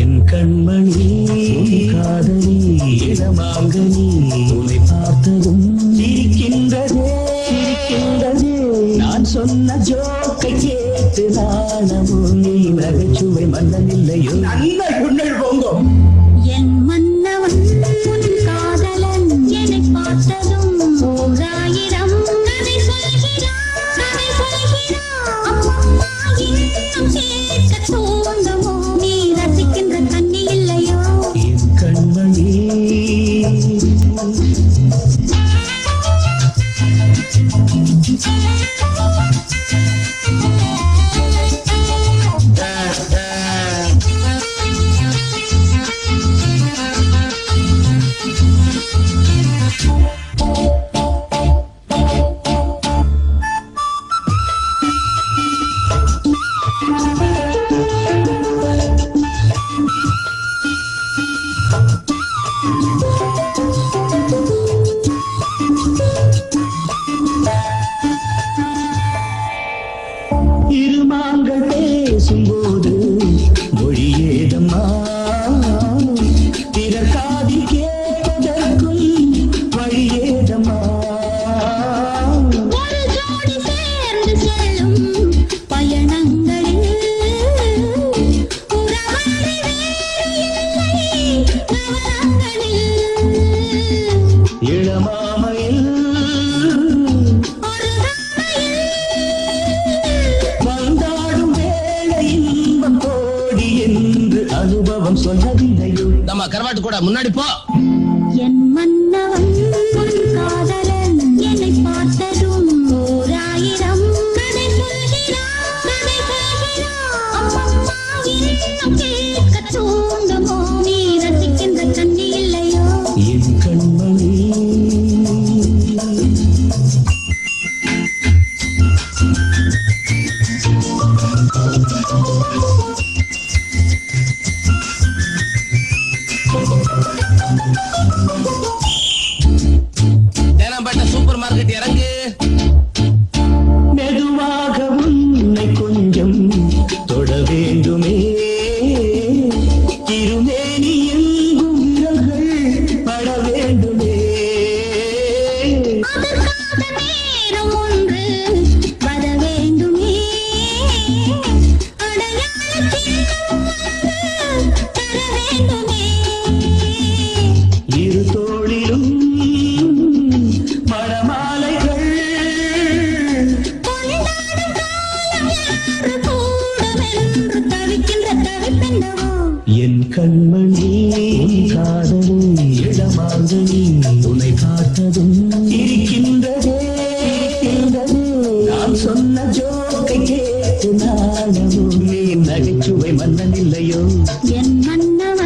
என் கண்மணி காதலி இளமாங்கனி உன்னை பார்த்ததும் சிரிக்கின்றதே சிரிக்கின்றதே. நான் சொன்ன ஜோக்கை கேட்டு நாணமும் நீ நகைச்சுவை மன்னன் இல்லையோ? நல்ல இருமாங்கள் பேசும்போது என்று அனுபவம் சொல்லவில்லையோ நம்ம கரவாட்டு கூட முன்னாடி போ. என் மன்னவன் காதலன் என்னை பார்த்ததும் ஓராயிரம் கதை சொல்கிறான் கதை சொல்கிறான் அம்மம்மா இன்னும் கேட்க தூண்டுமோ நீ ரசிக்கின்ற கண்ணி இல்லையோ என் கண்மணி தேனாம்பேட்டை கண்மணி உன் காதலி இளமாங்கனி உன்னை பார்த்ததும் இருக்கின்றதே நான் சொன்ன ஜோக்கை கேட்டு நாணமும் நீ நகைச்சுவை மன்னன் இல்லையோ? என் மன்னவன்